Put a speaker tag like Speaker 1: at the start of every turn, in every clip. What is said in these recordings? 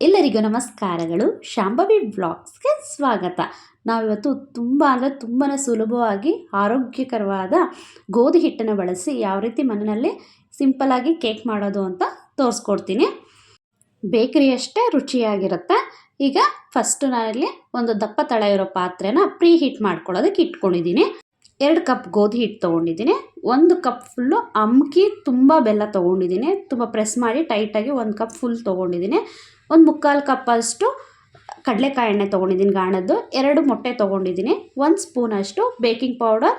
Speaker 1: ಎಲ್ಲರಿಗೂ ನಮಸ್ಕಾರಗಳು. ಶಾಂಭವಿ ಬ್ಲಾಗ್ಸ್ಗೆ ಸ್ವಾಗತ. ನಾವಿವತ್ತು ತುಂಬ ಅಂದರೆ ತುಂಬಾ ಸುಲಭವಾಗಿ ಆರೋಗ್ಯಕರವಾದ ಗೋಧಿ ಹಿಟ್ಟನ್ನು ಬಳಸಿ ಯಾವ ರೀತಿ ಮನೆಯಲ್ಲಿ ಸಿಂಪಲಾಗಿ ಕೇಕ್ ಮಾಡೋದು ಅಂತ ತೋರಿಸ್ಕೊಡ್ತೀನಿ. ಬೇಕರಿಯಷ್ಟೇ ರುಚಿಯಾಗಿರುತ್ತೆ. ಈಗ ಫಸ್ಟು ನಾನಿಲ್ಲಿ ಒಂದು ದಪ್ಪ ತಳ ಇರೋ ಪಾತ್ರೆನ ಪ್ರೀ ಹೀಟ್ ಮಾಡ್ಕೊಳ್ಳೋದಕ್ಕೆ ಇಟ್ಕೊಂಡಿದ್ದೀನಿ. ಎರಡು ಕಪ್ ಗೋಧಿ ಹಿಟ್ಟು ತೊಗೊಂಡಿದ್ದೀನಿ. ಒಂದು ಕಪ್ ಫುಲ್ಲು ಅಮ್ಕಿ, ತುಂಬ ಬೆಲ್ಲ ತೊಗೊಂಡಿದ್ದೀನಿ. ತುಂಬ ಪ್ರೆಸ್ ಮಾಡಿ ಟೈಟಾಗಿ ಒಂದು ಕಪ್ ಫುಲ್ ತೊಗೊಂಡಿದ್ದೀನಿ. ಒಂದು ಮುಕ್ಕಾಲು ಕಪ್ಪಷ್ಟು ಕಡಲೆಕಾಯಿ ಎಣ್ಣೆ ತೊಗೊಂಡಿದ್ದೀನಿ ಗಾಣದ್ದು. ಎರಡು ಮೊಟ್ಟೆ ತೊಗೊಂಡಿದ್ದೀನಿ. ಒಂದು ಸ್ಪೂನಷ್ಟು ಬೇಕಿಂಗ್ ಪೌಡರ್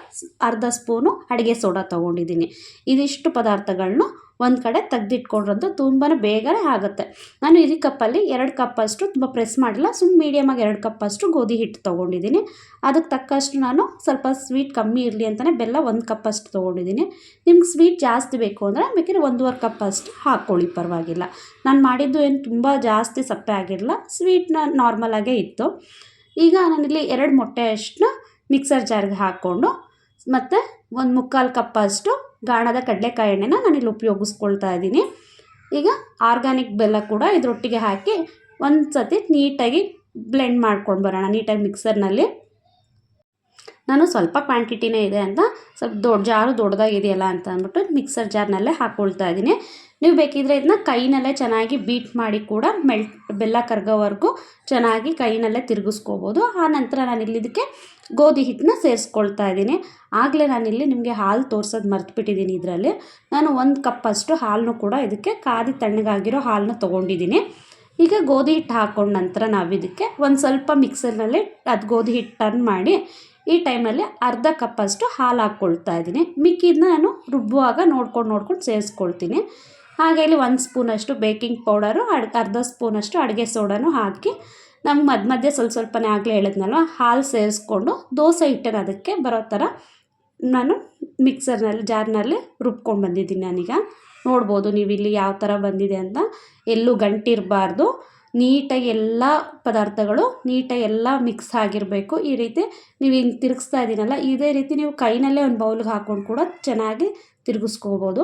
Speaker 1: ಅರ್ಧ ಸ್ಪೂನು ಅಡುಗೆ ಸೋಡಾ ತೊಗೊಂಡಿದ್ದೀನಿ. ಇದಿಷ್ಟು ಪದಾರ್ಥಗಳನ್ನ ಒಂದು ಕಡೆ ತೆಗ್ದಿಟ್ಕೊಂಡ್ರಂತೂ ತುಂಬಾ ಬೇಗನೆ ಆಗುತ್ತೆ. ನಾನು ಇದೇ ಕಪ್ಪಲ್ಲಿ ಎರಡು ಕಪ್ಪಷ್ಟು ತುಂಬ ಪ್ರೆಸ್ ಮಾಡಿಲ್ಲ. ಸುಮ್ಮ ಮೀಡಿಯಮಾಗಿ ಎರಡು ಕಪ್ಪಷ್ಟು ಗೋಧಿ ಹಿಟ್ಟು ತೊಗೊಂಡಿದ್ದೀನಿ. ಅದಕ್ಕೆ ತಕ್ಕಷ್ಟು ನಾನು ಸ್ವಲ್ಪ ಸ್ವೀಟ್ ಕಮ್ಮಿ ಇರಲಿ ಅಂತಲೇ ಬೆಲ್ಲ ಒಂದು ಕಪ್ಪಷ್ಟು ತೊಗೊಂಡಿದ್ದೀನಿ. ನಿಮ್ಗೆ ಸ್ವೀಟ್ ಜಾಸ್ತಿ ಬೇಕು ಅಂದರೆ ಬೇಕಿದ್ರೆ ಒಂದೂವರೆ ಕಪ್ಪಷ್ಟು ಹಾಕ್ಕೊಳ್ಳಿ ಪರವಾಗಿಲ್ಲ. ನಾನು ಮಾಡಿದ್ದು ಏನು ತುಂಬ ಜಾಸ್ತಿ ಸಪ್ಪೆ ಆಗಿರಲಿಲ್ಲ. ಸ್ವೀಟ್ನ ನಾರ್ಮಲಾಗೇ ಇತ್ತು. ಈಗ ನಾನಿಲ್ಲಿ ಎರಡು ಮೊಟ್ಟೆ ಅಷ್ಟನ್ನ ಮಿಕ್ಸರ್ ಜಾರ್ಗೆ ಹಾಕ್ಕೊಂಡು ಮತ್ತು ಒಂದು ಮುಕ್ಕಾಲು ಕಪ್ಪಷ್ಟು ಗಾಣದ ಕಡಲೆಕಾಯಿ ಎಣ್ಣೆನ ನಾನಿಲ್ಲಿ ಉಪಯೋಗಿಸ್ಕೊಳ್ತಾ ಇದ್ದೀನಿ. ಈಗ ಆರ್ಗ್ಯಾನಿಕ್ ಬೆಲ್ಲ ಕೂಡ ಇದರೊಟ್ಟಿಗೆ ಹಾಕಿ ಒಂದು ಸತಿ ನೀಟಾಗಿ ಬ್ಲೆಂಡ್ ಮಾಡ್ಕೊಂಡು ಬರೋಣ, ನೀಟಾಗಿ ಮಿಕ್ಸರ್ನಲ್ಲಿ. ನಾನು ಸ್ವಲ್ಪ ಕ್ವಾಂಟಿಟಿನೇ ಇದೆ ಅಂತ, ಸ್ವಲ್ಪ ದೊಡ್ಡ ಜಾರು ದೊಡ್ಡದಾಗಿದೆಯಲ್ಲ ಅಂತ ಅಂದ್ಬಿಟ್ಟು ಮಿಕ್ಸರ್ ಜಾರ್ನಲ್ಲೇ ಹಾಕ್ಕೊಳ್ತಾ ಇದ್ದೀನಿ. ನೀವು ಬೇಕಿದ್ರೆ ಇದನ್ನ ಕೈನಲ್ಲೇ ಚೆನ್ನಾಗಿ ಬೀಟ್ ಮಾಡಿ ಕೂಡ ಮೆಲ್ಟ್ ಬೆಲ್ಲ ಕರ್ಗೋವರೆಗೂ ಚೆನ್ನಾಗಿ ಕೈನಲ್ಲೇ ತಿರುಗಿಸ್ಕೋಬೋದು. ಆ ನಂತರ ನಾನು ಇಲ್ಲಿದ್ದಕ್ಕೆ ಗೋಧಿ ಹಿಟ್ಟನ್ನ ಸೇರಿಸ್ಕೊಳ್ತಾ ಇದ್ದೀನಿ. ಆಗಲೇ ನಾನಿಲ್ಲಿ ನಿಮಗೆ ಹಾಲು ತೋರ್ಸೋದು ಮರ್ತುಬಿಟ್ಟಿದ್ದೀನಿ ಇದರಲ್ಲಿ. ನಾನು ಒಂದು ಕಪ್ಪಷ್ಟು ಹಾಲನ್ನು ಕೂಡ ಇದಕ್ಕೆ ಕಾದಿ ತಣ್ಣಗಾಗಿರೋ ಹಾಲನ್ನ ತೊಗೊಂಡಿದ್ದೀನಿ. ಈಗ ಗೋಧಿ ಹಿಟ್ಟು ಹಾಕ್ಕೊಂಡ ನಂತರ ನಾವು ಇದಕ್ಕೆ ಒಂದು ಸ್ವಲ್ಪ ಮಿಕ್ಸರ್ನಲ್ಲಿ ಅದು ಗೋಧಿ ಹಿಟ್ಟು ಟರ್ನ್ ಮಾಡಿ ಈ ಟೈಮಲ್ಲಿ ಅರ್ಧ ಕಪ್ಪಷ್ಟು ಹಾಲು ಹಾಕ್ಕೊಳ್ತಾ ಇದ್ದೀನಿ. ಮಿಕ್ಕಿದನ್ನ ನಾನು ರುಬ್ಬುವಾಗ ನೋಡ್ಕೊಂಡು ನೋಡ್ಕೊಂಡು ಸೇರಿಸ್ಕೊಳ್ತೀನಿ. ಹಾಗೆ ಇಲ್ಲಿ ಒಂದು ಸ್ಪೂನಷ್ಟು ಬೇಕಿಂಗ್ ಪೌಡರು ಅಡ್, ಅರ್ಧ ಸ್ಪೂನಷ್ಟು ಅಡುಗೆ ಸೋಡಾನು ಹಾಕಿ ನಮ್ಗೆ ಮಧ್ಯ ಮಧ್ಯೆ ಸ್ವಲ್ಪ ಸ್ವಲ್ಪನೇ ಆಗಲೇ ಹೇಳಿದ್ನಲ್ವ, ಹಾಲು ಸೇರಿಸ್ಕೊಂಡು ದೋಸೆ ಹಿಟ್ಟನ್ನು ಅದಕ್ಕೆ ಬರೋ ಥರ ನಾನು ಮಿಕ್ಸರ್ನಲ್ಲಿ ಜಾರ್ನಲ್ಲಿ ರುಬ್ಕೊಂಡು ಬಂದಿದ್ದೀನಿ ನಾನೀಗ. ನೋಡ್ಬೋದು ನೀವು ಇಲ್ಲಿ ಯಾವ ಥರ ಬಂದಿದೆ ಅಂತ. ಎಲ್ಲೂ ಗಂಟಿರಬಾರ್ದು. ನೀಟಾಗಿ ಎಲ್ಲ ಪದಾರ್ಥಗಳು ನೀಟಾಗಿ ಎಲ್ಲ ಮಿಕ್ಸ್ ಆಗಿರಬೇಕು. ಈ ರೀತಿ ನೀವು ಹಿಂಗೆ ತಿರುಗಿಸ್ತಾ ಇದ್ದೀನಲ್ಲ, ಇದೇ ರೀತಿ ನೀವು ಕೈನಲ್ಲೇ ಒಂದು ಬೌಲ್ಗೆ ಹಾಕ್ಕೊಂಡು ಕೂಡ ಚೆನ್ನಾಗಿ ತಿರುಗಿಸ್ಕೋಬೋದು.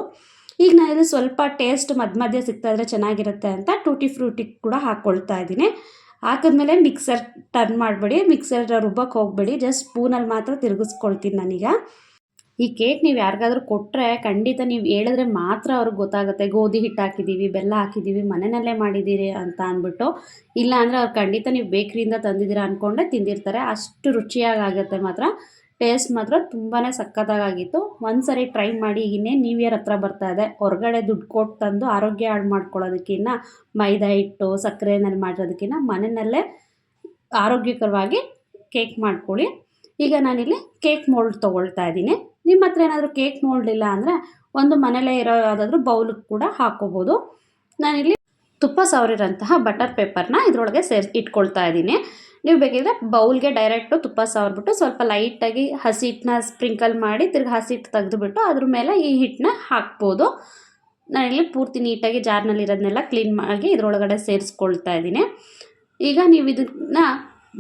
Speaker 1: ಈಗ ನಾನು ಸ್ವಲ್ಪ ಟೇಸ್ಟ್ ಮಧ್ಯ ಮಧ್ಯ ಸಿಗ್ತಾಯಿದ್ರೆ ಚೆನ್ನಾಗಿರುತ್ತೆ ಅಂತ ಟೂಟಿ ಫ್ರೂಟಿ ಕೂಡ ಹಾಕ್ಕೊಳ್ತಾ ಇದ್ದೀನಿ. ಹಾಕಿದ್ಮೇಲೆ ಮಿಕ್ಸರ್ ಟರ್ನ್ ಮಾಡಬೇಡಿ ಮಿಕ್ಸರ್ ರುಬ್ಬಕ್ಕೆ ಹೋಗಬೇಡಿ ಜಸ್ಟ್ ಸ್ಪೂನಲ್ಲಿ ಮಾತ್ರ ತಿರುಗಿಸ್ಕೊಳ್ತೀನಿ ನಾನೀಗ. ಈ ಕೇಕ್ ನೀವು ಯಾರಿಗಾದ್ರೂ ಕೊಟ್ಟರೆ ಖಂಡಿತ ನೀವು ಹೇಳಿದ್ರೆ ಮಾತ್ರ ಅವ್ರಿಗೆ ಗೊತ್ತಾಗುತ್ತೆ. ಗೋಧಿ ಹಿಟ್ಟು ಹಾಕಿದ್ದೀವಿ ಬೆಲ್ಲ ಹಾಕಿದ್ದೀವಿ ಮನೆಯಲ್ಲೇ ಮಾಡಿದ್ದೀರಿ ಅಂತ ಅಂದ್ಬಿಟ್ಟು. ಇಲ್ಲ ಅಂದರೆ ಅವ್ರು ಖಂಡಿತ ನೀವು ಬೇಕ್ರಿಯಿಂದ ತಂದಿದ್ದೀರಾ ಅಂದ್ಕೊಂಡೆ ತಿಂದಿರ್ತಾರೆ. ಅಷ್ಟು ರುಚಿಯಾಗಿ ಆಗುತ್ತೆ ಮಾತ್ರ. ಟೇಸ್ಟ್ ಮಾತ್ರ ತುಂಬಾ ಸಕ್ಕತ್ತಾಗಿತ್ತು ಒಂದು ಸರಿ ಟ್ರೈ ಮಾಡಿ ಇನ್ನೇನು ನ್ಯೂ ಇಯರ್ ಹತ್ರ ಬರ್ತಾ ಇದೆ. ಹೊರಗಡೆ ದುಡ್ಡು ಕೊಟ್ಟು ತಂದು ಆರೋಗ್ಯ ಹಾಳು ಮಾಡ್ಕೊಳ್ಳೋದಕ್ಕಿಂತ ಮೈದಾ ಹಿಟ್ಟು, ಸಕ್ಕರೆನಲ್ಲಿ ಮಾಡಿರೋದಕ್ಕಿಂತ ಮನೆಯಲ್ಲೇ ಆರೋಗ್ಯಕರವಾಗಿ ಕೇಕ್ ಮಾಡ್ಕೊಳ್ಳಿ. ಈಗ ನಾನಿಲ್ಲಿ ಕೇಕ್ ಮೋಲ್ಡ್ ತೊಗೊಳ್ತಾ ಇದ್ದೀನಿ. ನಿಮ್ಮ ಹತ್ರ ಏನಾದರೂ ಕೇಕ್ ಮೋಲ್ಡ್ ಇಲ್ಲ ಅಂದರೆ ಒಂದು ಮನೇಲೇ ಇರೋ ಯಾವುದಾದ್ರೂ ಬೌಲ್ ಕೂಡ ಹಾಕೋಬೋದು ನಾನಿಲ್ಲಿ ತುಪ್ಪ ಸವರಿರೋಂತಹ ಬಟರ್ ಪೇಪರ್ನ ಇದರೊಳಗೆ ಸೇರಿಸಿ ಇಟ್ಕೊಳ್ತಾ ಇದ್ದೀನಿ. ನೀವು ಬೇಕಿದ್ರೆ ಬೌಲ್ಗೆ ಡೈರೆಕ್ಟು ತುಪ್ಪ ಸವರ್ಬಿಟ್ಟು ಸ್ವಲ್ಪ ಲೈಟಾಗಿ ಹಸಿ ಹಿಟ್ಟನ್ನ ಸ್ಪ್ರಿಂಕಲ್ ಮಾಡಿ ತಿರ್ಗಿ ಹಸಿ ಹಿಟ್ಟು ತೆಗೆದುಬಿಟ್ಟು ಅದ್ರ ಮೇಲೆ ಈ ಹಿಟ್ಟನ್ನ ಹಾಕ್ಬೋದು. ನಾನಿಲ್ಲಿ ಪೂರ್ತಿ ನೀಟಾಗಿ ಜಾರ್ನಲ್ಲಿ ಇರೋದನ್ನೆಲ್ಲ ಕ್ಲೀನ್ ಮಾಡಿ ಇದರೊಳಗಡೆ ಸೇರಿಸ್ಕೊಳ್ತಾ ಇದ್ದೀನಿ. ಈಗ ನೀವು ಇದನ್ನ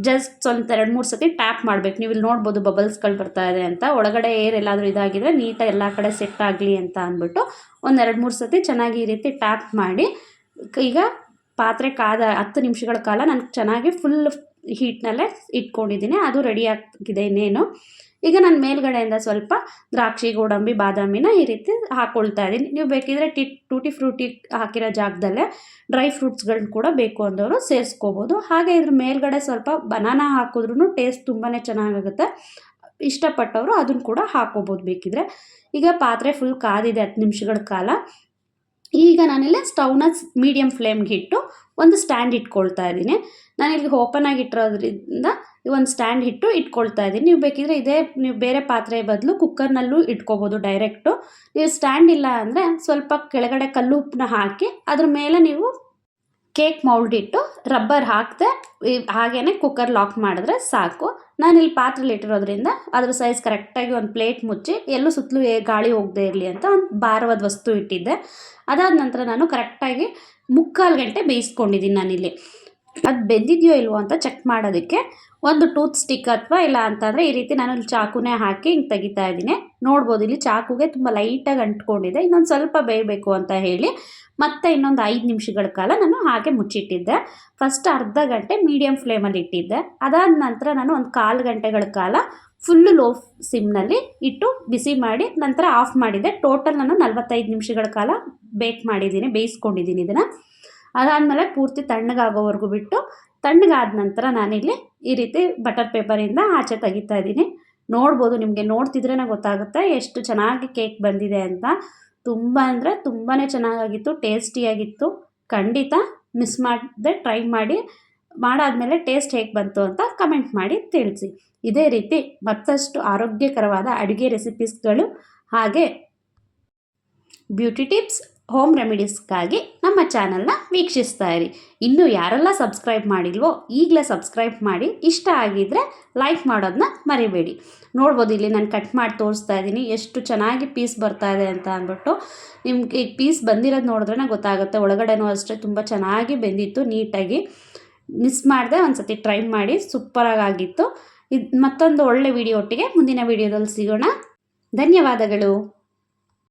Speaker 1: ಜಸ್ಟ್ ಸ್ವಲ್ಪ ಎರಡು ಮೂರು ಸತಿ ಟ್ಯಾಪ್ ಮಾಡಬೇಕು. ನೀವು ಇಲ್ಲಿ ನೋಡ್ಬೋದು ಬಬಲ್ಸ್ಗಳು ಬರ್ತಾ ಇದೆ ಅಂತ. ಒಳಗಡೆ ಏರ್ ಎಲ್ಲಾದರೂ ಇದಾಗಿದ್ರೆ ನೀಟಾಗಿ ಎಲ್ಲ ಕಡೆ ಸೆಟ್ ಆಗಲಿ ಅಂತ ಅಂದ್ಬಿಟ್ಟು ಒಂದು ಎರಡು ಮೂರು ಸತಿ ಚೆನ್ನಾಗಿ ಈ ರೀತಿ ಟ್ಯಾಪ್ ಮಾಡಿ ಈಗ ಪಾತ್ರೆ ಕಾದ ಹತ್ತು ನಿಮಿಷಗಳ ಕಾಲ ನನಗೆ ಚೆನ್ನಾಗಿ ಫುಲ್ ಹೀಟ್ನಲ್ಲೇ ಇಟ್ಕೊಂಡಿದ್ದೀನಿ. ಅದು ರೆಡಿ ಆಗಿದೆ ಇನ್ನೇನು. ಈಗ ನಾನು ಮೇಲ್ಗಡೆಯಿಂದ ಸ್ವಲ್ಪ ದ್ರಾಕ್ಷಿ, ಗೋಡಂಬಿ, ಬಾದಾಮಿನ ಈ ರೀತಿ ಹಾಕ್ಕೊಳ್ತಾ ಇದ್ದೀನಿ. ನೀವು ಬೇಕಿದ್ರೆ ಟಿ, ಟೂಟಿ ಫ್ರೂಟಿ ಹಾಕಿರೋ ಜಾಗದಲ್ಲೇ ಡ್ರೈ ಫ್ರೂಟ್ಸ್ಗಳನ್ನ ಕೂಡ ಬೇಕು ಅಂದವರು ಸೇರಿಸ್ಕೋಬೋದು. ಹಾಗೆ ಇದ್ರ ಮೇಲ್ಗಡೆ ಸ್ವಲ್ಪ ಬನಾನಾ ಹಾಕಿದ್ರೂ ಟೇಸ್ಟ್ ತುಂಬಾ ಚೆನ್ನಾಗಾಗುತ್ತೆ. ಇಷ್ಟಪಟ್ಟವರು ಅದನ್ನು ಕೂಡ ಹಾಕೋಬೋದು ಬೇಕಿದ್ರೆ. ಈಗ ಪಾತ್ರೆ ಫುಲ್ ಕಾದಿದೆ ಹತ್ತು ನಿಮಿಷಗಳ ಕಾಲ. ಈಗ ನಾನಿಲ್ಲಿ ಸ್ಟವ್ನ ಮೀಡಿಯಮ್ ಫ್ಲೇಮ್ಗೆ ಇಟ್ಟು ಒಂದು ಸ್ಟ್ಯಾಂಡ್ ಇಟ್ಕೊಳ್ತಾ ಇದ್ದೀನಿ. ನಾನಿಲ್ಲಿ ಓಪನ್ ಆಗಿ ಇಟ್ಟಿರೋದ್ರಿಂದ ಒಂದು ಸ್ಟ್ಯಾಂಡ್ ಇಟ್ಟು ಇಟ್ಕೊಳ್ತಾ ಇದ್ದೀನಿ. ನೀವು ಬೇಕಿದ್ರೆ ಇದೇ, ನೀವು ಬೇರೆ ಪಾತ್ರೆ ಬದಲು ಕುಕ್ಕರ್ನಲ್ಲೂ ಇಟ್ಕೋಬೋದು ಡೈರೆಕ್ಟು ನೀವು ಸ್ಟ್ಯಾಂಡ್ ಇಲ್ಲ ಅಂದರೆ ಸ್ವಲ್ಪ ಕೆಳಗಡೆ ಕಲ್ಲು ಉಪ್ಪನ್ನ ಹಾಕಿ ಅದ್ರ ಮೇಲೆ ನೀವು ಕೇಕ್ ಮೌಲ್ಡ್ ಇಟ್ಟು ರಬ್ಬರ್ ಹಾಕದೆ ಹಾಗೇ ಕುಕ್ಕರ್ ಲಾಕ್ ಮಾಡಿದ್ರೆ ಸಾಕು. ನಾನು ಇಲ್ಲಿ ಪಾತ್ರೆಲಿ ಇಟ್ಟಿರೋದ್ರಿಂದ ಅದ್ರ ಸೈಜ್ ಕರೆಕ್ಟಾಗಿ ಒಂದು ಪ್ಲೇಟ್ ಮುಚ್ಚಿ ಎಲ್ಲೂ ಸುತ್ತಲೂ ಗಾಳಿ ಹೋಗದೆ ಇರಲಿ ಅಂತ ಒಂದು ಭಾರವಾದ ವಸ್ತು ಇಟ್ಟಿದ್ದೆ. ಅದಾದ ನಂತರ ನಾನು ಕರೆಕ್ಟಾಗಿ ಮುಕ್ಕಾಲು ಗಂಟೆ ಬೇಯಿಸ್ಕೊಂಡಿದ್ದೀನಿ ನಾನಿಲ್ಲಿ. ಅದು ಬೆಂದಿದೆಯೋ ಇಲ್ವೋ ಅಂತ ಚೆಕ್ ಮಾಡೋದಕ್ಕೆ ಒಂದು ಟೂತ್ ಸ್ಟಿಕ್ ಅಥವಾ ಇಲ್ಲ ಅಂತಂದರೆ ಈ ರೀತಿ ನಾನು ಇಲ್ಲಿ ಚಾಕುನೇ ಹಾಕಿ ಹಿಂಗೆ ತೆಗಿತಾ ಇದ್ದೀನಿ. ನೋಡ್ಬೋದು ಇಲ್ಲಿ ಚಾಕುಗೆ ತುಂಬ ಲೈಟಾಗಿ ಅಂಟ್ಕೊಂಡಿದೆ. ಇನ್ನೊಂದು ಸ್ವಲ್ಪ ಬೇಯಬೇಕು ಅಂತ ಹೇಳಿ ಮತ್ತೆ ಇನ್ನೊಂದು ಐದು ನಿಮಿಷಗಳ ಕಾಲ ನಾನು ಹಾಗೆ ಮುಚ್ಚಿಟ್ಟಿದ್ದೆ. ಫಸ್ಟ್ ಅರ್ಧ ಗಂಟೆ ಮೀಡಿಯಮ್ ಫ್ಲೇಮಲ್ಲಿ ಇಟ್ಟಿದ್ದೆ. ಅದಾದ ನಂತರ ನಾನು ಒಂದು ಕಾಲು ಗಂಟೆಗಳ ಕಾಲ ಫುಲ್ಲು ಲೋ ಸಿಮ್ನಲ್ಲಿ ಇಟ್ಟು ಬಿಸಿ ಮಾಡಿ ನಂತರ ಆಫ್ ಮಾಡಿದೆ. ಟೋಟಲ್ ನಾನು ನಲವತ್ತೈದು ನಿಮಿಷಗಳ ಕಾಲ ಬೇಕ್ ಮಾಡಿದ್ದೀನಿ, ಬೇಯಿಸ್ಕೊಂಡಿದ್ದೀನಿ ಇದನ್ನು. ಅದಾದಮೇಲೆ ಪೂರ್ತಿ ತಣ್ಣಗಾಗೋವರೆಗೂ ಬಿಟ್ಟು ತಣ್ಣಗಾದ ನಂತರ ನಾನಿಲ್ಲಿ ಈ ರೀತಿ ಬಟರ್ ಪೇಪರಿಂದ ಆಚೆ ತೆಗಿತಾ ಇದ್ದೀನಿ. ನೋಡ್ಬೋದು, ನಿಮಗೆ ನೋಡ್ತಿದ್ರೇ ಗೊತ್ತಾಗುತ್ತೆ ಎಷ್ಟು ಚೆನ್ನಾಗಿ ಕೇಕ್ ಬಂದಿದೆ ಅಂತ. ತುಂಬ ಅಂದರೆ ತುಂಬಾ ಚೆನ್ನಾಗಾಗಿತ್ತು, ಟೇಸ್ಟಿಯಾಗಿತ್ತು. ಖಂಡಿತ ಮಿಸ್ ಮಾಡದೆ ಟ್ರೈ ಮಾಡಿ, ಮಾಡಾದಮೇಲೆ ಟೇಸ್ಟ್ ಹೇಗೆ ಬಂತು ಅಂತ ಕಮೆಂಟ್ ಮಾಡಿ ತಿಳಿಸಿ. ಇದೇ ರೀತಿ ಮತ್ತಷ್ಟು ಆರೋಗ್ಯಕರವಾದ ಅಡುಗೆ ರೆಸಿಪೀಸ್ಗಳು ಹಾಗೆ ಬ್ಯೂಟಿ ಟಿಪ್ಸ್ ಹೋಮ್ ರೆಮಿಡೀಸ್ಗಾಗಿ ನಮ್ಮ ಚಾನಲ್ನ ವೀಕ್ಷಿಸ್ತಾ ಇರಿ ಇನ್ನೂ ಯಾರೆಲ್ಲ ಸಬ್ಸ್ಕ್ರೈಬ್ ಮಾಡಿಲ್ವೋ ಈಗಲೇ ಸಬ್ಸ್ಕ್ರೈಬ್ ಮಾಡಿ, ಇಷ್ಟ ಆಗಿದ್ದರೆ ಲೈಕ್ ಮಾಡೋದನ್ನ ಮರಿಬೇಡಿ. ನೋಡ್ಬೋದು, ಇಲ್ಲಿ ನಾನು ಕಟ್ ಮಾಡಿ ತೋರಿಸ್ತಾ ಇದ್ದೀನಿ. ಎಷ್ಟು ಚೆನ್ನಾಗಿ ಪೀಸ್ ಬರ್ತಾ ಇದೆ ಅಂತ ಅಂದ್ಬಿಟ್ಟು ನಿಮ್ಗೆ ಈಗ ಪೀಸ್ ಬಂದಿರೋದು ನೋಡಿದ್ರೆ ಗೊತ್ತಾಗುತ್ತೆ. ಒಳಗಡೆನೂ ಅಷ್ಟೇ ತುಂಬ ಚೆನ್ನಾಗಿ ಬೆಂದಿತ್ತು, ನೀಟಾಗಿ. ಮಿಸ್ ಮಾಡಿದೆ ಒಂದು ಸತಿ ಟ್ರೈ ಮಾಡಿ, ಸೂಪರಾಗಿ ಆಗಿತ್ತು. ಇದು ಮತ್ತೊಂದು ಒಳ್ಳೆ ವಿಡಿಯೋ ಒಟ್ಟಿಗೆ ಮುಂದಿನ ವಿಡಿಯೋದಲ್ಲಿ ಸಿಗೋಣ. ಧನ್ಯವಾದಗಳು.